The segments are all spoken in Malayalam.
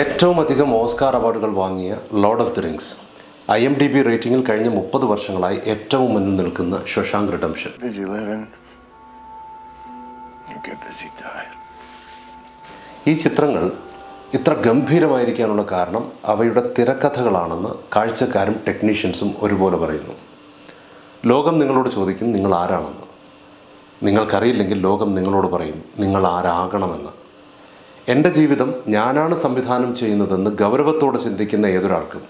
ഏറ്റവും അധികം ഓസ്കാർ അവാർഡുകൾ വാങ്ങിയ Lord of the Rings I M D B റേറ്റിംഗിൽ കഴിഞ്ഞ മുപ്പത് വർഷങ്ങളായി ഏറ്റവും മുന്നിൽ നിൽക്കുന്ന ശശാങ്ക് റിഡംഷൻ. ഈ ചിത്രങ്ങൾ ഇത്ര ഗംഭീരമായിരിക്കാനുള്ള കാരണം അവയുടെ തിരക്കഥകളാണെന്ന് കാഴ്ചക്കാരും ടെക്നീഷ്യൻസും ഒരുപോലെ പറയുന്നു. ലോകം നിങ്ങളോട് ചോദിക്കും നിങ്ങൾ ആരാണെന്ന്? നിങ്ങൾക്കറിയില്ലെങ്കിൽ ലോകം നിങ്ങളോട് പറയും നിങ്ങൾ ആരാകണമെന്ന്. എന്റെ ജീവിതം ഞാനാണ് സംവിധാനം ചെയ്യുന്നതെന്ന് ഗൗരവത്തോടെ ചിന്തിക്കുന്ന ഏതൊരാൾക്കും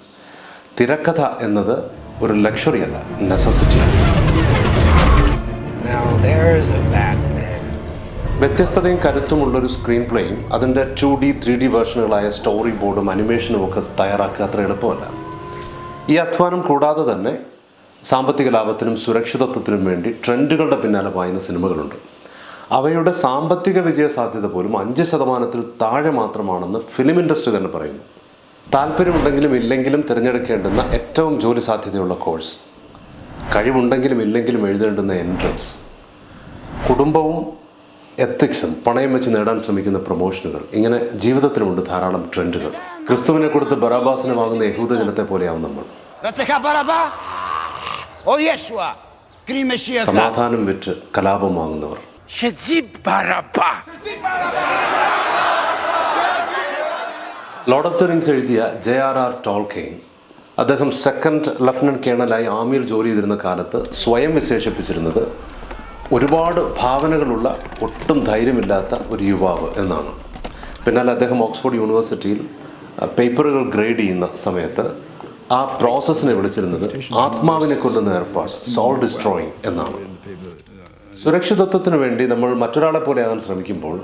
തിരക്കഥ എന്നത് ഒരു ലക്ഷറി അല്ല നെസസിറ്റിയാണ് വ്യത്യസ്തതയും കരുത്തുമുള്ള ഒരു സ്ക്രീൻ പ്ലേയും അതിന്റെ ടു ഡി ത്രീ ഡി വേർഷനുകളായ സ്റ്റോറി ബോർഡും അനിമേഷനും ഒക്കെ തയ്യാറാക്കുക അത്ര എളുപ്പമല്ല. ഈ അധ്വാനം കൂടാതെ തന്നെ സാമ്പത്തിക ലാഭത്തിനും സുരക്ഷിതത്വത്തിനും വേണ്ടി ട്രെൻഡുകളുടെ പിന്നാലെ പായുന്ന സിനിമകളുണ്ട്. അവയുടെ സാമ്പത്തിക വിജയ സാധ്യത പോലും അഞ്ച് ശതമാനത്തിൽ താഴെ മാത്രമാണെന്ന് ഫിലിം ഇൻഡസ്ട്രി തന്നെ പറയുന്നു. താല്പര്യമുണ്ടെങ്കിലും ഇല്ലെങ്കിലും തിരഞ്ഞെടുക്കേണ്ടുന്ന ഏറ്റവും ജോലി സാധ്യതയുള്ള കോഴ്സ് കഴിവുണ്ടെങ്കിലും ഇല്ലെങ്കിലും എഴുതേണ്ടുന്ന എൻട്രൻസ് കുടുംബവും എത്തിക്സും പണയം വെച്ച് നേടാൻ ശ്രമിക്കുന്ന പ്രൊമോഷനുകൾ ഇങ്ങനെ ജീവിതത്തിലുമുണ്ട് ധാരാളം ട്രെൻഡുകൾ ക്രിസ്തുവിനെ കൊടുത്ത് ബറാബാസിനെ വാങ്ങുന്ന യഹൂദ ജനത്തെ പോലെയാവും നമ്മൾ. സമാധാനം വിറ്റ് കലാപം വാങ്ങുന്നവർ. Shajeeb Barappa Lord of the Rings എഴുതിയ ജെ ആർ ആർ ടോൾക്കെയിൻ അദ്ദേഹം സെക്കൻഡ് ലഫ്റ്റനന്റ് കേണലായി ആമിയിൽ ജോലി ചെയ്തിരുന്ന കാലത്ത് സ്വയം വിശേഷിപ്പിച്ചിരുന്നത് ഒരുപാട് ഭാവനകളുള്ള ഒട്ടും ധൈര്യമില്ലാത്ത ഒരു യുവാവ് എന്നാണ്. പിന്നാലെ അദ്ദേഹം ഓക്സ്ഫോർഡ് യൂണിവേഴ്സിറ്റിയിൽ പേപ്പറുകൾ ഗ്രേഡ് ചെയ്യുന്ന സമയത്ത് ആ പ്രോസസ്സിനെ വിളിച്ചിരുന്നത് ആത്മാവിനെ കൊല്ലുന്ന ഏർപ്പാട് സോൾ ഡിസ്ട്രോയിങ് എന്നാണ്. സുരക്ഷിതത്വത്തിന് വേണ്ടി നമ്മൾ മറ്റൊരാളെ പോലെ ആകാൻ ശ്രമിക്കുമ്പോൾ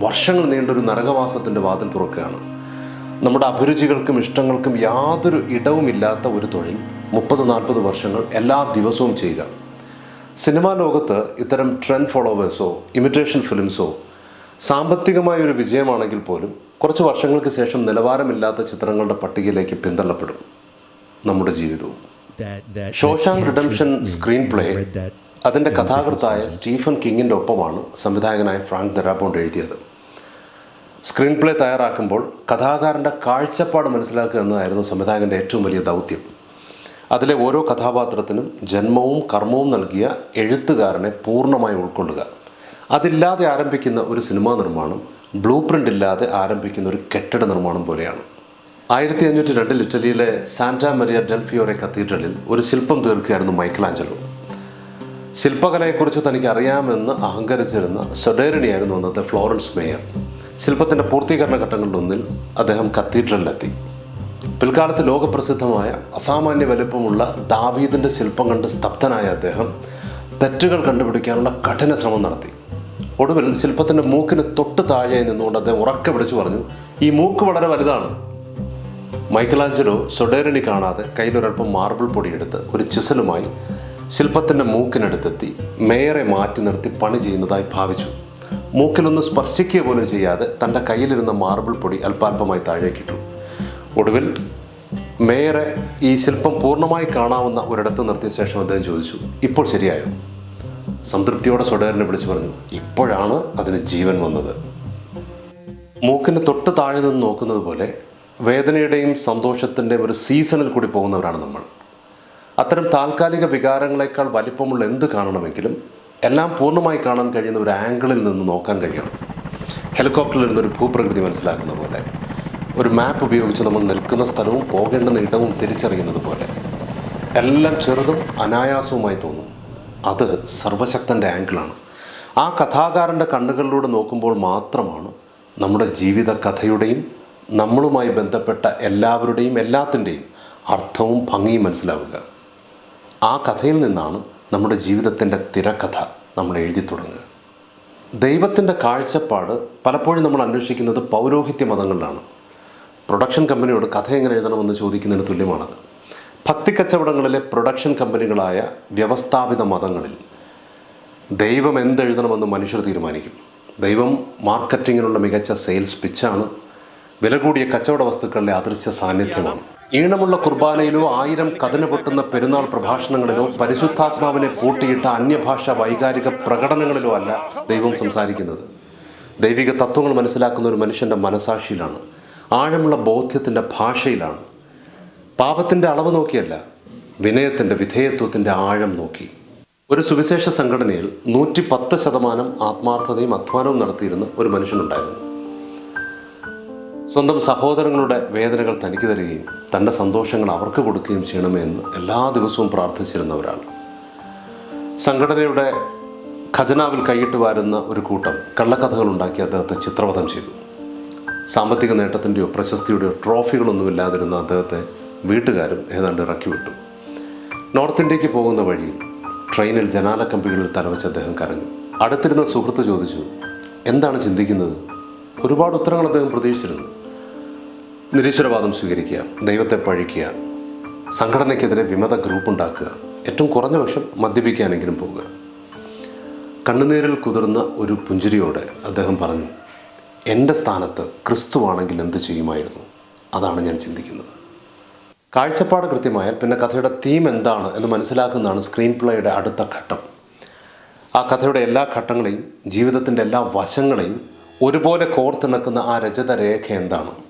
വർഷങ്ങൾ നീണ്ടൊരു നരകവാസത്തിന്റെ വാതിൽ തുറക്കുകയാണ്. നമ്മുടെ അഭിരുചികൾക്കും ഇഷ്ടങ്ങൾക്കും യാതൊരു ഇടവുമില്ലാത്ത ഒരു തൊഴിൽ മുപ്പത് നാൽപ്പത് വർഷങ്ങൾ എല്ലാ ദിവസവും ചെയ്യുക. സിനിമാ ലോകത്ത് ഇത്തരം ട്രെൻഡ് ഫോളോവേഴ്സോ ഇമിറ്റേഷൻ ഫിലിംസോ സാമ്പത്തികമായ ഒരു വിജയമാണെങ്കിൽ പോലും കുറച്ച് വർഷങ്ങൾക്ക് ശേഷം നിലവാരമില്ലാത്ത ചിത്രങ്ങളുടെ പട്ടികയിലേക്ക് പിന്തള്ളപ്പെടും നമ്മുടെ ജീവിതവും. ഷോഷാങ് റിഡംഷൻ സ്ക്രീൻ പ്ലേ അതിന്റെ കഥാകൃത്തായ സ്റ്റീഫൻ കിങ്ങിന്റെ ഒപ്പമാണ് സംവിധായകനായ ഫ്രാങ്ക് ദരാബോണ്ട് എഴുതിയത്. സ്ക്രീൻ പ്ലേ തയ്യാറാക്കുമ്പോൾ കഥാകാരന്റെ കാഴ്ചപ്പാട് മനസ്സിലാക്കുക എന്നതായിരുന്നു സംവിധായകന്റെ ഏറ്റവും വലിയ ദൗത്യം. അതിലെ ഓരോ കഥാപാത്രത്തിനും ജന്മവും കർമ്മവും നൽകിയ എഴുത്തുകാരനെ പൂർണമായി ഉൾക്കൊള്ളുക. അതില്ലാതെ ആരംഭിക്കുന്ന ഒരു സിനിമാ നിർമ്മാണം ബ്ലൂ പ്രിന്റ് ഇല്ലാതെ ആരംഭിക്കുന്ന ഒരു കെട്ടിട നിർമ്മാണം പോലെയാണ്. ആയിരത്തി അഞ്ഞൂറ്റി രണ്ടിൽ ഇറ്റലിയിലെ സാന്റാ മരിയ ഡെൽഫിയോറെ കത്തീഡ്രലിൽ ഒരു ശില്പം തീർക്കുകയായിരുന്നു മൈക്കലാഞ്ചലോ. ശില്പകലയെക്കുറിച്ച് തനിക്ക് അറിയാമെന്ന് അഹങ്കരിച്ചിരുന്ന സൊഡേറിണിയായിരുന്നു അന്നത്തെ ഫ്ലോറൻസ് മേയർ. ശില്പത്തിന്റെ പൂർത്തീകരണ ഘട്ടങ്ങളിലൊന്നിൽ അദ്ദേഹം കത്തീഡ്രലിലെത്തി. പിൽക്കാലത്ത് ലോകപ്രസിദ്ധമായ അസാമാന്യ വലിപ്പമുള്ള ദാവീദിന്റെ ശില്പം കണ്ട് സ്തബ്ധനായ അദ്ദേഹം തെറ്റുകൾ കണ്ടുപിടിക്കാനുള്ള കഠിന ശ്രമം നടത്തി. ഒടുവിൽ ശില്പത്തിന്റെ മൂക്കിന് തൊട്ട് താഴെ നിന്നുകൊണ്ട് അദ്ദേഹം ഉറക്കെ വിളിച്ചു പറഞ്ഞു ഈ മൂക്ക് വളരെ വലുതാണ്. മൈക്കലാഞ്ചലോ സൊഡേറിനി കാണാതെ കയ്യിലൊരൽപ്പം മാർബിൾ പൊടിയെടുത്ത് ഒരു ചിസലുമായി ശില്പത്തിന്റെ മൂക്കിനടുത്തെത്തി മേയറെ മാറ്റി നിർത്തി പണി ചെയ്യുന്നതായി ഭാവിച്ചു. മൂക്കിലൊന്ന് സ്പർശിക്കുക പോലും ചെയ്യാതെ തന്റെ കയ്യിലിരുന്ന മാർബിൾ പൊടി അല്പാൽപമായി താഴേക്കിട്ടു ഒടുവിൽ മേയറെ ഈ ശില്പം പൂർണമായി കാണാവുന്ന ഒരിടത്ത് നിർത്തിയ ശേഷം അദ്ദേഹം ചോദിച്ചു ഇപ്പോൾ ശരിയായോ? സംതൃപ്തിയോടെ സൊഡേറിനെ വിളിച്ചു പറഞ്ഞു ഇപ്പോഴാണ് അതിന് ജീവൻ വന്നത്. മൂക്കിന് തൊട്ട് താഴെ നിന്ന് നോക്കുന്നത് പോലെ വേദനയുടെയും സന്തോഷത്തിന്റെയും ഒരു സീസണിൽ കൂടി പോകുന്നവരാണ് നമ്മൾ. അത്തരം താൽക്കാലിക വികാരങ്ങളെക്കാൾ വലിപ്പമുള്ള എന്ത് കാണണമെങ്കിലും എല്ലാം പൂർണമായി കാണാൻ കഴിയുന്ന ഒരു ആംഗിളിൽ നിന്ന് നോക്കാൻ കഴിയണം. ഹെലികോപ്റ്ററിൽ നിന്നൊരു ഭൂപ്രകൃതി മനസ്സിലാക്കുന്ന പോലെ ഒരു മാപ്പ് ഉപയോഗിച്ച് നമ്മൾ നിൽക്കുന്ന സ്ഥലവും പോകേണ്ടുന്ന ഇടവും തിരിച്ചറിയുന്നത് പോലെ എല്ലാം ചെറുതും അനായാസവുമായി തോന്നും. അത് സർവശക്തന്റെ ആംഗിളാണ്. ആ കഥാകാരന്റെ കണ്ണുകളിലൂടെ നോക്കുമ്പോൾ മാത്രമാണ് നമ്മുടെ ജീവിത കഥയുടെയും നമ്മളുമായി ബന്ധപ്പെട്ട എല്ലാവരുടെയും എല്ലാത്തിന്റെയും അർത്ഥവും ഭംഗിയും മനസ്സിലാവുക. ആ കഥയിൽ നിന്നാണ് നമ്മുടെ ജീവിതത്തിന്റെ തിരക്കഥ നമ്മൾ എഴുതി തുടങ്ങുക. ദൈവത്തിന്റെ കാഴ്ചപ്പാട് പലപ്പോഴും നമ്മൾ അന്വേഷിക്കുന്നത് പൗരോഹിത്യ മതങ്ങളിലാണ്. പ്രൊഡക്ഷൻ കമ്പനിയോട് കഥ എങ്ങനെ എഴുതണമെന്ന് ചോദിക്കുന്നതിന് തുല്യമാണത്. ഭക്തി കച്ചവടങ്ങളിലെ പ്രൊഡക്ഷൻ കമ്പനികളായ വ്യവസ്ഥാപിത മതങ്ങളിൽ ദൈവം എന്തെഴുതണമെന്ന് മനുഷ്യർ തീരുമാനിക്കും. ദൈവം മാർക്കറ്റിങ്ങിനുള്ള മികച്ച സെയിൽസ് പിച്ചാണ്. വില കൂടിയ കച്ചവട വസ്തുക്കളുടെ അദൃശ്യ സാന്നിധ്യമാണ്. ഈണമുള്ള കുർബാനയിലോ ആയിരം കഥന പൊട്ടുന്ന പെരുന്നാൾ പ്രഭാഷണങ്ങളിലോ പരിശുദ്ധാത്മാവിനെ പൂട്ടിയിട്ട അന്യഭാഷ വൈകാരിക പ്രകടനങ്ങളിലോ അല്ല ദൈവം സംസാരിക്കുന്നത്. ദൈവിക തത്വങ്ങൾ മനസ്സിലാക്കുന്ന ഒരു മനുഷ്യന്റെ മനസാക്ഷിയിലാണ്. ആഴമുള്ള ബോധ്യത്തിന്റെ ഭാഷയിലാണ്. പാപത്തിന്റെ അളവ് നോക്കിയല്ല വിനയത്തിന്റെ വിധേയത്വത്തിന്റെ ആഴം നോക്കി. ഒരു സുവിശേഷ സംഘടനയിൽ നൂറ്റി പത്ത് ശതമാനം ആത്മാർത്ഥതയും അധ്വാനവും നടത്തിയിരുന്ന ഒരു മനുഷ്യനുണ്ടായിരുന്നു. സ്വന്തം സഹോദരങ്ങളുടെ വേദനകൾ തനിക്ക് തരികയും തന്റെ സന്തോഷങ്ങൾ അവർക്ക് കൊടുക്കുകയും ചെയ്യണമേ എന്ന് എല്ലാ ദിവസവും പ്രാർത്ഥിച്ചിരുന്ന ഒരാൾ. സംഘടനയുടെ ഖജനാവിൽ കൈയിട്ട് വാരുന്ന ഒരു കൂട്ടം കള്ളക്കഥകൾ ഉണ്ടാക്കി അദ്ദേഹത്തെ ചിത്രവധം ചെയ്തു. സാമ്പത്തിക നേട്ടത്തിന്റെയോ പ്രശസ്തിയുടെയോ ട്രോഫികളൊന്നുമില്ലാതിരുന്ന അദ്ദേഹത്തെ വീട്ടുകാരും ഏതാണ്ട് ഇറക്കി വിട്ടു നോർത്ത് ഇന്ത്യയ്ക്ക് പോകുന്ന വഴിയിൽ ട്രെയിനിൽ ജനാല കമ്പികളിൽ തലവെച്ച് അദ്ദേഹം കരഞ്ഞു. അടുത്തിരുന്ന സുഹൃത്ത് ചോദിച്ചു എന്താണ് ചിന്തിക്കുന്നത്? ഒരുപാട് ഉത്തരങ്ങൾ അദ്ദേഹം പ്രതീക്ഷിച്ചിരുന്നു. നിരീശ്വരവാദം സ്വീകരിക്കുക ദൈവത്തെ പഴിക്കുക സംഘടനയ്ക്കെതിരെ വിമത ഗ്രൂപ്പ് ഉണ്ടാക്കുക ഏറ്റവും കുറഞ്ഞ പക്ഷം മദ്യപിക്കാനെങ്കിലും പോവുക. കണ്ണുനീരിൽ കുതിർന്ന ഒരു പുഞ്ചിരിയോടെ അദ്ദേഹം പറഞ്ഞു എന്റെ സ്ഥാനത്ത് ക്രിസ്തുവാണെങ്കിൽ എന്ത് ചെയ്യുമായിരുന്നു? അതാണ് ഞാൻ ചിന്തിക്കുന്നത്. കാഴ്ചപ്പാട് കൃത്യമായാൽ പിന്നെ കഥയുടെ തീം എന്താണ് എന്ന് മനസ്സിലാക്കുന്നതാണ് സ്ക്രീൻ പ്ലേയുടെ അടുത്ത ഘട്ടം. ആ കഥയുടെ എല്ലാ ഘട്ടങ്ങളെയും ജീവിതത്തിന്റെ എല്ലാ വശങ്ങളെയും ഒരുപോലെ കോർത്തിണക്കുന്ന ആ രചത രേഖ എന്താണ്?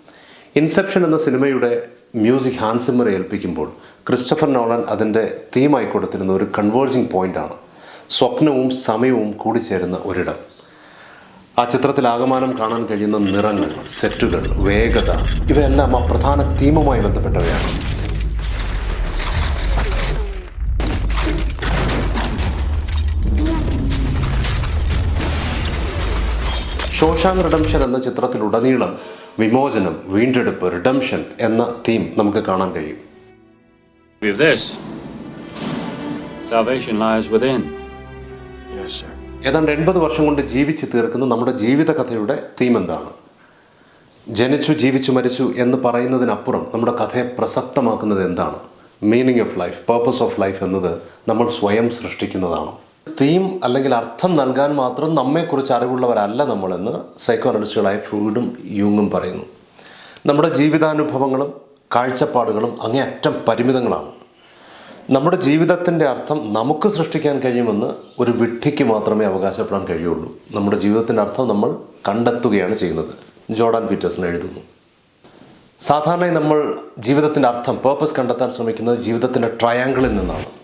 ഇൻസെപ്ഷൻ എന്ന സിനിമയുടെ മ്യൂസിക് ഹാൻസിമറെ ഏൽപ്പിക്കുമ്പോൾ ക്രിസ്റ്റഫർ നോളൻ അതിന്റെ തീമായി കൊടുത്തിരുന്ന ഒരു കൺവേർജിങ് പോയിന്റാണ് സ്വപ്നവും സമയവും കൂടിച്ചേരുന്ന ഒരിടം. ആ ചിത്രത്തിൽ ആകമാനം കാണാൻ കഴിയുന്ന നിറങ്ങൾ സെറ്റുകൾ വേഗത ഇവയെല്ലാം ആ പ്രധാന തീമുമായി ബന്ധപ്പെട്ടവയാണ്. ഷോഷാങ് റിഡംഷൻ എന്ന ചിത്രത്തിലുടനീളം വിമോചനം വീണ്ടെടുപ്പ് റിഡംഷൻ എന്ന തീം നമുക്ക് കാണാൻ കഴിയും With this. Salvation lies within. Yes, sir. ഏതാണ്ട് എൺപത് വർഷം കൊണ്ട് ജീവിച്ച് തീർക്കുന്ന നമ്മുടെ ജീവിത കഥയുടെ തീം എന്താണ് ജനിച്ചു ജീവിച്ചു മരിച്ചു എന്ന് പറയുന്നതിനപ്പുറം നമ്മുടെ കഥയെ പ്രസക്തമാക്കുന്നത് എന്താണ് meaning of life purpose of life എന്നത് നമ്മൾ സ്വയം സൃഷ്ടിക്കുന്നതാണ് തീം അല്ലെങ്കിൽ അർത്ഥം നൽകാൻ മാത്രം നമ്മെക്കുറിച്ച് അറിവുള്ളവരല്ല നമ്മളെന്ന് സൈക്കോ അനലിസ്റ്റുകളായ ഫ്രൂഡും യൂങ്ങും പറയുന്നു. നമ്മുടെ ജീവിതാനുഭവങ്ങളും കാഴ്ചപ്പാടുകളും അങ്ങേയറ്റം പരിമിതങ്ങളാണ്. നമ്മുടെ ജീവിതത്തിന്റെ അർത്ഥം നമുക്ക് സൃഷ്ടിക്കാൻ കഴിയുമെന്ന് ഒരു വിഡ്ഢിക്ക് മാത്രമേ അവകാശപ്പെടാൻ കഴിയുള്ളൂ. നമ്മുടെ ജീവിതത്തിന്റെ അർത്ഥം നമ്മൾ കണ്ടെത്തുകയാണ് ചെയ്യുന്നത്. ജോർഡാൻ പീറ്റേഴ്സൺ എഴുതുന്നു. സാധാരണയായി നമ്മൾ ജീവിതത്തിന്റെ അർത്ഥം പേർപ്പസ് കണ്ടെത്താൻ ശ്രമിക്കുന്നത് ജീവിതത്തിന്റെ ട്രയാങ്കിളിൽ നിന്നാണ്.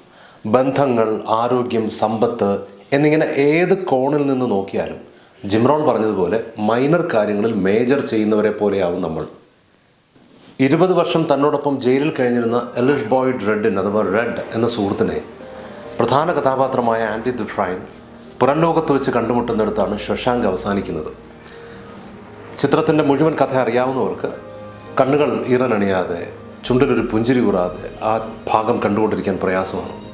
ബന്ധങ്ങൾ ആരോഗ്യം സമ്പത്ത് എന്നിങ്ങനെ ഏത് കോണിൽ നിന്ന് നോക്കിയാലും ജിംറോൺ പറഞ്ഞതുപോലെ മൈനർ കാര്യങ്ങളിൽ മേജർ ചെയ്യുന്നവരെ പോലെയാവും നമ്മൾ. ഇരുപത് വർഷം തന്നോടൊപ്പം ജയിലിൽ കഴിഞ്ഞിരുന്ന എലിസ് ബോയ്ഡ് റെഡിൻ അഥവാ റെഡ് എന്ന സുഹൃത്തിനെ പ്രധാന കഥാപാത്രമായ ആന്റി ദുഫ്രൈൻ പുറം ലോകത്ത് വെച്ച് കണ്ടുമുട്ടുന്നിടത്താണ് ശശാങ്ക് അവസാനിക്കുന്നത്. ചിത്രത്തിന്റെ മുഴുവൻ കഥ അറിയാവുന്നവർക്ക് കണ്ണുകൾ ഈറനണിയാതെ ചുണ്ടിലൊരു പുഞ്ചിരി കൂറാതെ ആ ഭാഗം കണ്ടുകൊണ്ടിരിക്കാൻ പ്രയാസമാണ്.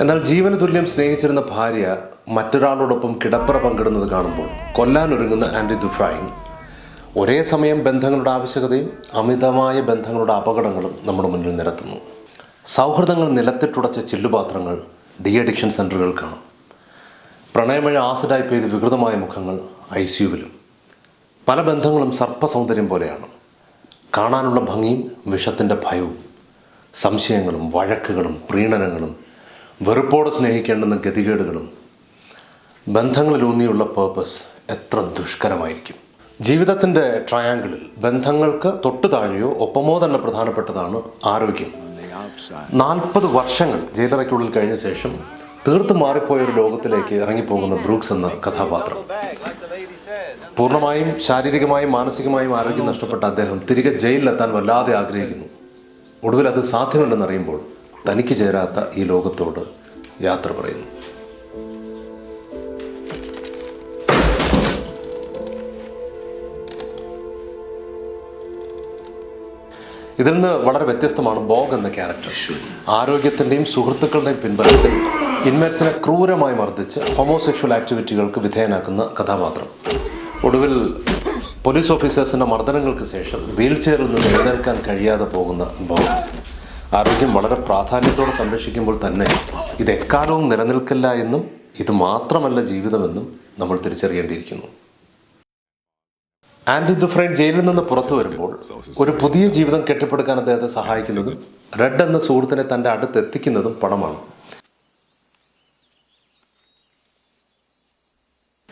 എന്നാൽ ജീവന് തുല്യം സ്നേഹിച്ചിരുന്ന ഭാര്യ മറ്റൊരാളോടൊപ്പം കിടപ്പറ പങ്കിടുന്നത് കാണുമ്പോൾ കൊല്ലാനൊരുങ്ങുന്ന ആന്റി ദുഫൈൻ ഒരേ സമയം ബന്ധങ്ങളുടെ ആവശ്യകതയും അമിതമായ ബന്ധങ്ങളുടെ അപകടങ്ങളും നമ്മുടെ മുന്നിൽ നിരത്തുന്നു. സൗഹൃദങ്ങൾ നിലത്തിട്ടുടച്ച ചില്ലുപാത്രങ്ങൾ ഡി അഡിക്ഷൻ സെന്ററുകൾ പ്രണയമഴ ആസിഡായി പെയ്ത് വികൃതമായ മുഖങ്ങൾ ഐ സിയുവിലും പല ബന്ധങ്ങളും സർപ്പസൗന്ദര്യം പോലെയാണ്. കാണാനുള്ള ഭംഗിയും വിഷത്തിന്റെ ഭയവും സംശയങ്ങളും വഴക്കുകളും പ്രീണനങ്ങളും വെറുപ്പോടെ സ്നേഹിക്കേണ്ടുന്ന ഗതികേടുകളും ബന്ധങ്ങളിലൂന്നിയുള്ള പേർപ്പസ് എത്ര ദുഷ്കരമായിരിക്കും. ജീവിതത്തിന്റെ ട്രയാങ്കിളിൽ ബന്ധങ്ങൾക്ക് തൊട്ടു താഴെയോ ഒപ്പമോ തന്നെ പ്രധാനപ്പെട്ടതാണ് ആരോഗ്യം. നാൽപ്പത് വർഷങ്ങൾ ജയിലറയ്ക്കുള്ളിൽ കഴിഞ്ഞ ശേഷം തീർത്തും മാറിപ്പോയ ഒരു ലോകത്തിലേക്ക് ഇറങ്ങിപ്പോകുന്ന ബ്രൂക്സ് എന്ന കഥാപാത്രം. പൂർണമായും ശാരീരികമായും മാനസികമായും ആരോഗ്യം നഷ്ടപ്പെട്ട അദ്ദേഹം തിരികെ ജയിലിലെത്താൻ വല്ലാതെ ആഗ്രഹിക്കുന്നു. ഒടുവിൽ അത് സാധ്യമല്ലെന്നറിയുമ്പോൾ തനിക്ക് ചേരാത്ത ഈ ലോകത്തോട് യാത്ര പറയുന്നു. ഇതിൽ നിന്ന് വളരെ വ്യത്യസ്തമാണ് ബോഗ് എന്ന ക്യാരക്ടർ. ആരോഗ്യത്തിന്റെയും സുഹൃത്തുക്കളുടെയും പിൻബലത്തിൽ ഇൻമേറ്റ്സിനെ ക്രൂരമായി മർദ്ദിച്ച് ഹോമോസെക്ഷൽ ആക്ടിവിറ്റികൾക്ക് വിധേയനാക്കുന്ന കഥാപാത്രം. ഒടുവിൽ പോലീസ് ഓഫീസേഴ്സിന്റെ മർദ്ദനങ്ങൾക്ക് ശേഷം വീൽ ചെയറിൽ നിന്ന് എഴുന്നേൽക്കാൻ കഴിയാതെ പോകുന്ന ബോഗ്. ആരോഗ്യം വളരെ പ്രാധാന്യത്തോടെ സംരക്ഷിക്കുമ്പോൾ തന്നെ ഇത് എക്കാലവും നിലനിൽക്കില്ല എന്നും ഇത് മാത്രമല്ല ജീവിതമെന്നും നമ്മൾ തിരിച്ചറിയേണ്ടിയിരിക്കുന്നു. ആൻഡി ദുഫ്രൈൻ ജയിലിൽ നിന്ന് പുറത്തു വരുമ്പോൾ ഒരു പുതിയ ജീവിതം കെട്ടിപ്പടുക്കാൻ അദ്ദേഹത്തെ സഹായിക്കുന്നതും റെഡ് എന്ന സുഹൃത്തിനെ തന്റെ അടുത്ത് എത്തിക്കുന്നതും പണമാണ്.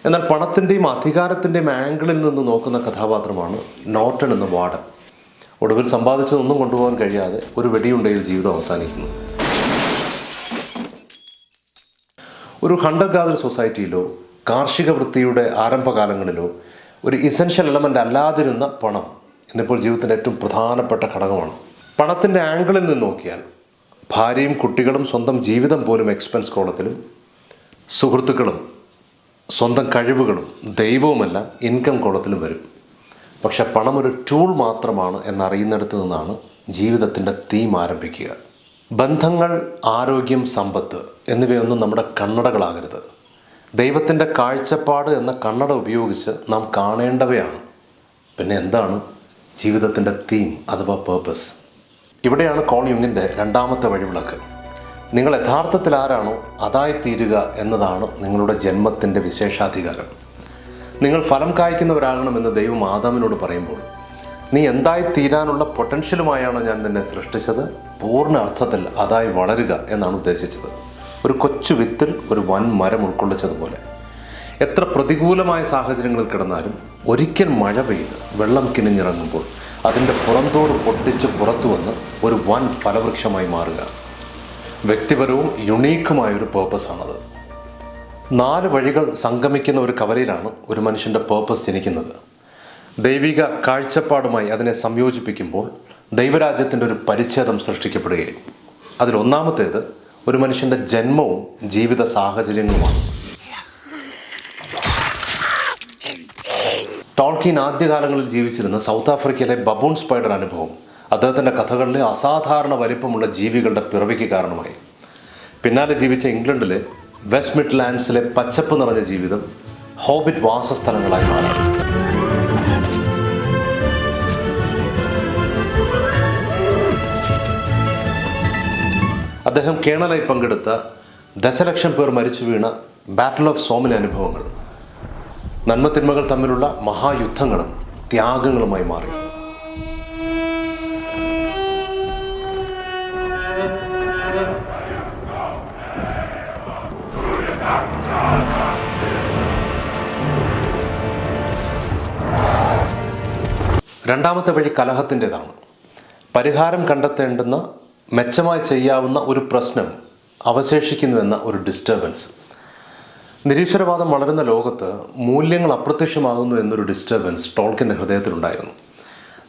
എന്നാൽ പണത്തിന്റെയും അധികാരത്തിന്റെയും ആംഗിളിൽ നിന്ന് നോക്കുന്ന കഥാപാത്രമാണ് നോട്ടൺ എന്ന വാർഡൻ ഒടുവിൽ സമ്പാദിച്ചതൊന്നും കൊണ്ടുപോകാൻ കഴിയാതെ ഒരു വെടിയുണ്ടയിൽ ജീവിതം അവസാനിക്കുന്നു. ഒരു ഹണ്ടർ ഗാദർ സൊസൈറ്റിയിലോ കാർഷിക വൃത്തിയുടെ ആരംഭകാലങ്ങളിലോ ഒരു ഇസൻഷ്യൽ എലമെന്റ് അല്ലാതിരുന്ന പണം ഇന്നിപ്പോൾ ജീവിതത്തിന്റെ ഏറ്റവും പ്രധാനപ്പെട്ട ഘടകമാണ്. പണത്തിന്റെ ആംഗിളിൽ നിന്ന് നോക്കിയാൽ ഭാര്യയും കുട്ടികളും സ്വന്തം ജീവിതം പോലും എക്സ്പെൻസ് കോളത്തിലും സുഹൃത്തുക്കളും സ്വന്തം കഴിവുകളും ദൈവവുമെല്ലാം ഇൻകം കോളത്തിലും വരും. പക്ഷെ പണം ഒരു ടൂൾ മാത്രമാണ് എന്നറിയുന്നിടത്ത് നിന്നാണ് ജീവിതത്തിന്റെ തീം ആരംഭിക്കുക. ബന്ധങ്ങൾ ആരോഗ്യം സമ്പത്ത് എന്നിവയൊന്നും നമ്മുടെ കണ്ണടകളാകരുത്. ദൈവത്തിന്റെ കാഴ്ചപ്പാട് എന്ന കണ്ണട ഉപയോഗിച്ച് നാം കാണേണ്ടവയാണ്. പിന്നെ എന്താണ് ജീവിതത്തിന്റെ തീം അഥവാ പേർപ്പസ് ഇവിടെയാണ് കോൾ യുങ്ങിന്റെ രണ്ടാമത്തെ വഴിവിളക്ക്. നിങ്ങൾ യഥാർത്ഥത്തിൽ ആരാണോ അതായി തീരുക എന്നതാണ് നിങ്ങളുടെ ജന്മത്തിന്റെ വിശേഷാധികാരം. നിങ്ങൾ ഫലം കായ്ക്കുന്നവരാകണമെന്ന് ദൈവം ആദാമിനോട് പറയുമ്പോൾ നീ എന്തായി തീരാനുള്ള പൊട്ടൻഷ്യലുമായാണോ ഞാൻ നിന്നെ സൃഷ്ടിച്ചത്? പൂർണ അർത്ഥത്തിൽ അതായി വളരുക എന്നാണ് ഉദ്ദേശിച്ചത്. ഒരു കൊച്ചു വിത്തിൽ ഒരു വൻ മരം ഉൾക്കൊള്ളിച്ചതുപോലെ. എത്ര പ്രതികൂലമായ സാഹചര്യങ്ങളിൽ കിടന്നാലും ഒരിക്കൽ മഴ പെയ്ത് വെള്ളം കിനിഞ്ഞിറങ്ങുമ്പോൾ അതിന്റെ പുറന്തോട് പൊട്ടിച്ച് പുറത്തു വന്ന് ഒരു വൻ ഫലവൃക്ഷമായി മാറുക. വ്യക്തിപരവും യുണീക്കുമായൊരു പേർപ്പസാണത് നാല് വഴികൾ സംഗമിക്കുന്ന ഒരു കവലയിലാണ് ഒരു മനുഷ്യന്റെ പേർപ്പസ് ജനിക്കുന്നത്. ദൈവിക കാഴ്ചപ്പാടുമായി അതിനെ സംയോജിപ്പിക്കുമ്പോൾ ദൈവരാജ്യത്തിന്റെ ഒരു പരിച്ഛേദം സൃഷ്ടിക്കപ്പെടുകയും അതിലൊന്നാമത്തേത് ഒരു മനുഷ്യന്റെ ജന്മവും ജീവിത സാഹചര്യങ്ങളുമാണ്. ടോൾക്കീൻ ആദ്യകാലങ്ങളിൽ ജീവിച്ചിരുന്ന സൗത്ത് ആഫ്രിക്കയിലെ ബബൂൺ സ്പൈഡർ അനുഭവം അദ്ദേഹത്തിന്റെ കഥകളിലെ അസാധാരണ വലിപ്പമുള്ള ജീവികളുടെ പിറവിക്ക് കാരണമായി. പിന്നാലെ ജീവിച്ച ഇംഗ്ലണ്ടിലെ വെസ്റ്റ് മിഡ്ലാൻഡ്സിലെ പച്ചപ്പ് നിറഞ്ഞ ജീവിതം ഹോബിറ്റ് വാസസ്ഥലങ്ങളായി മാറി. അദ്ദേഹം കേണലായി പങ്കെടുത്ത ദശലക്ഷം പേർ മരിച്ചു വീണ ബാറ്റിൽ ഓഫ് സോമിലെ അനുഭവങ്ങൾ. നന്മതിന്മകൾ തമ്മിലുള്ള മഹായുദ്ധങ്ങളും ത്യാഗങ്ങളുമായി മാറി. രണ്ടാമത്തെ വഴി കലഹത്തിന്റെതാണ്. പരിഹാരം കണ്ടെത്തേണ്ടുന്ന മെച്ചമായി ചെയ്യാവുന്ന ഒരു പ്രശ്നം അവശേഷിക്കുന്നുവെന്ന ഒരു ഡിസ്റ്റർബൻസ് നിരീശ്വരവാദം വളരുന്ന ലോകത്ത് മൂല്യങ്ങൾ അപ്രത്യക്ഷമാകുന്നു എന്നൊരു ഡിസ്റ്റർബൻസ് ടോൾക്കിന്റെ ഹൃദയത്തിലുണ്ടായിരുന്നു.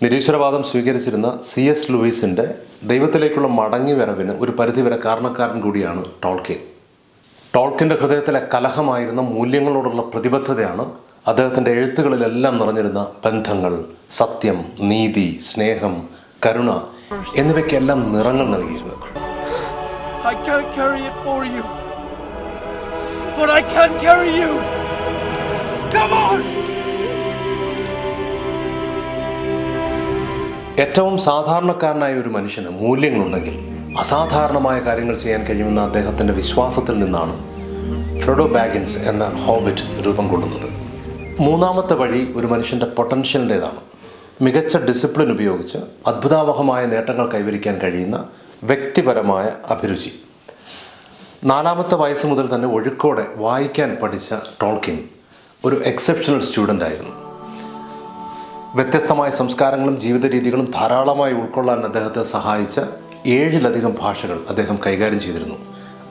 നിരീശ്വരവാദം സ്വീകരിച്ചിരുന്ന സി എസ് ലൂയിസിന്റെ ദൈവത്തിലേക്കുള്ള മടങ്ങി വരവിന് ഒരു പരിധിവരെ കാരണക്കാരൻ കൂടിയാണ് ടോൾക്കിൻ ടോൾക്കിന്റെ ഹൃദയത്തിലെ കലഹമായിരുന്ന മൂല്യങ്ങളോടുള്ള പ്രതിബദ്ധതയാണ് അദ്ദേഹത്തിന്റെ എഴുത്തുകളിലെല്ലാം നിറഞ്ഞിരുന്ന ബന്ധങ്ങൾ സത്യം നീതി സ്നേഹം കരുണ എന്നിവയ്ക്കെല്ലാം നിറങ്ങൾ നൽകിയത് I can't carry it for you. But I can carry you. Come on! ഏറ്റവും സാധാരണക്കാരനായ ഒരു മനുഷ്യന് മൂല്യങ്ങളുണ്ടെങ്കിൽ അസാധാരണമായ കാര്യങ്ങൾ ചെയ്യാൻ കഴിയുമെന്ന അദ്ദേഹത്തിന്റെ വിശ്വാസത്തിൽ നിന്നാണ് ഫ്രെഡോ ബാഗിൻസ് എന്ന ഹോബിറ്റ് രൂപം കൊള്ളുന്നത് മൂന്നാമത്തെ വഴി ഒരു മനുഷ്യന്റെ പൊട്ടൻഷ്യലിന്റേതാണ്. മികച്ച ഡിസിപ്ലിൻ ഉപയോഗിച്ച് അത്ഭുതാവഹമായ നേട്ടങ്ങൾ കൈവരിക്കാൻ കഴിയുന്ന വ്യക്തിപരമായ അഭിരുചി. നാലാമത്തെ വയസ്സ് മുതൽ തന്നെ ഒഴുക്കോടെ വായിക്കാൻ പഠിച്ച ടോൾക്കിൻ ഒരു എക്സെപ്ഷണൽ സ്റ്റുഡന്റ് ആയിരുന്നു. വ്യത്യസ്തമായ സംസ്കാരങ്ങളും ജീവിത രീതികളും ധാരാളമായി ഉൾക്കൊള്ളാൻ അദ്ദേഹത്തെ സഹായിച്ച ഏഴിലധികം ഭാഷകൾ അദ്ദേഹം കൈകാര്യം ചെയ്തിരുന്നു.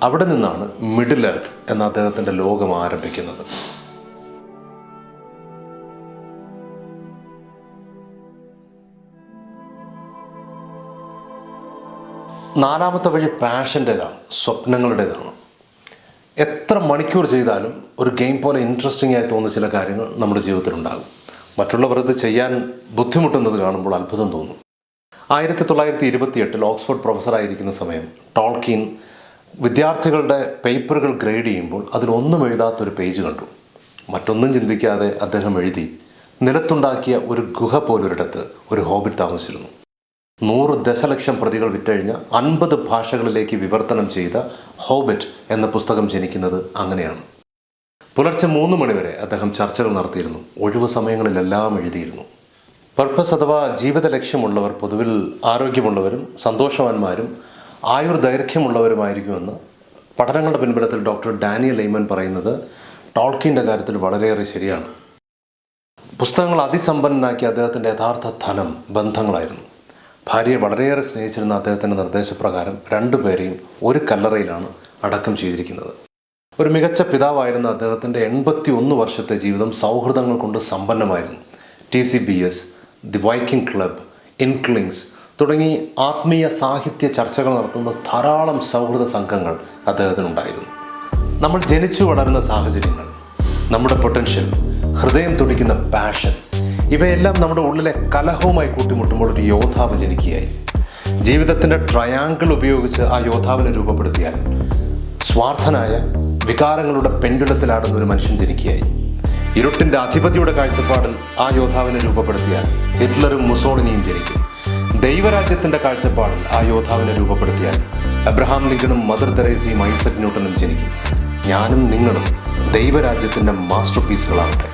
അവിടെ നിന്നാണ് മിഡിൽ എർത്ത് എന്ന അദ്ദേഹത്തിന്റെ ലോകം ആരംഭിക്കുന്നത്. നാലാമത്തെ വഴി പാഷന്റേതാണ് സ്വപ്നങ്ങളുടേതാണ്. എത്ര മണിക്കൂർ ചെയ്താലും ഒരു ഗെയിം പോലെ ഇൻട്രസ്റ്റിംഗ് ആയി തോന്നുന്ന ചില കാര്യങ്ങൾ നമ്മുടെ ജീവിതത്തിൽ ഉണ്ടാകും മറ്റുള്ളവർ ഇത് ചെയ്യാൻ ബുദ്ധിമുട്ടുന്നത് കാണുമ്പോൾ അത്ഭുതം തോന്നും. ആയിരത്തി തൊള്ളായിരത്തി ഇരുപത്തി എട്ടിൽ ഓക്സ്ഫോർഡ് പ്രൊഫസറായിരിക്കുന്ന സമയം ടോൾക്കീൻ വിദ്യാർത്ഥികളുടെ പേപ്പറുകൾ ഗ്രേഡ് ചെയ്യുമ്പോൾ അതിലൊന്നും എഴുതാത്തൊരു പേജ് കണ്ടു. മറ്റൊന്നും ചിന്തിക്കാതെ അദ്ദേഹം എഴുതി നിലത്തുണ്ടാക്കിയ ഒരു ഗുഹ പോലൊരിടത്ത് ഒരു ഹോബിറ്റ് താമസിച്ചിരുന്നു. നൂറ് ദശലക്ഷം പ്രതികൾ വിറ്റഴിഞ്ഞ അൻപത് ഭാഷകളിലേക്ക് വിവർത്തനം ചെയ്ത ഹോബിറ്റ് എന്ന പുസ്തകം ജനിക്കുന്നത് അങ്ങനെയാണ്. പുലർച്ചെ മൂന്ന് മണിവരെ അദ്ദേഹം ചർച്ചകൾ നടത്തിയിരുന്നു. ഒഴിവു സമയങ്ങളിലെല്ലാം എഴുതിയിരുന്നു. പർപ്പസ് അഥവാ ജീവിത ലക്ഷ്യമുള്ളവർ പൊതുവിൽ ആരോഗ്യമുള്ളവരും സന്തോഷവാന്മാരും ആയുർ ദൈർഘ്യമുള്ളവരുമായിരിക്കുമെന്ന് പഠനങ്ങളുടെ പിൻബലത്തിൽ ഡോക്ടർ ഡാനിയൽ ലൈമൻ പറയുന്നത് ടോൾക്കിന്റെ കാര്യത്തിൽ വളരെയേറെ ശരിയാണ്. പുസ്തകങ്ങൾ അതിസമ്പന്നനാക്കിയ അദ്ദേഹത്തിന്റെ യഥാർത്ഥ ധനം ബന്ധങ്ങളായിരുന്നു. ഭാര്യയെ വളരെയേറെ സ്നേഹിച്ചിരുന്ന അദ്ദേഹത്തിന്റെ നിർദ്ദേശപ്രകാരം രണ്ടുപേരെയും ഒരു കല്ലറയിലാണ് അടക്കം ചെയ്തിരിക്കുന്നത്. ഒരു മികച്ച പിതാവായിരുന്ന അദ്ദേഹത്തിന്റെ എൺപത്തി ഒന്ന് വർഷത്തെ ജീവിതം സൗഹൃദങ്ങൾ കൊണ്ട് സമ്പന്നമായിരുന്നു. T C B S the Viking club Inklings തുടങ്ങി ആത്മീയ സാഹിത്യ ചർച്ചകൾ നടത്തുന്ന ധാരാളം സൗഹൃദ സംഘങ്ങൾ അദ്ദേഹത്തിനുണ്ടായിരുന്നു. നമ്മൾ ജനിച്ചു വളരുന്ന സാഹചര്യങ്ങൾ നമ്മുടെ പൊട്ടൻഷ്യൽ ഹൃദയം തുടിക്കുന്ന പാഷൻ ഇവയെല്ലാം നമ്മുടെ ഉള്ളിലെ കലഹവുമായി കൂട്ടിമുട്ടുമ്പോൾ ഒരു യോദ്ധാവ് ജനിക്കുകയായി. ജീവിതത്തിന്റെ ട്രയാങ്കിൾ ഉപയോഗിച്ച് ആ യോദ്ധാവിനെ രൂപപ്പെടുത്തിയാൽ സ്വാർത്ഥനായ വികാരങ്ങളുടെ പെൻഡുലത്തിലാടുന്ന ഒരു മനുഷ്യൻ ജനിക്കുകയായി. ഇരുട്ടിന്റെ അധിപതിയുടെ കാഴ്ചപ്പാടിൽ ആ യോദ്ധാവിനെ രൂപപ്പെടുത്തിയാൽ ഹിറ്റ്ലറും മുസോളിനിയും ജനിക്കും. ദൈവരാജ്യത്തിന്റെ കാഴ്ചപ്പാടിൽ ആ യോദ്ധാവിനെ രൂപപ്പെടുത്തിയാൽ അബ്രഹാം ലിങ്കണും മദർ തെരേസയും ഐസക് ന്യൂട്ടനും ജനിക്കും. ഞാനും നിങ്ങളും ദൈവരാജ്യത്തിന്റെ മാസ്റ്റർ പീസുകളാവട്ടെ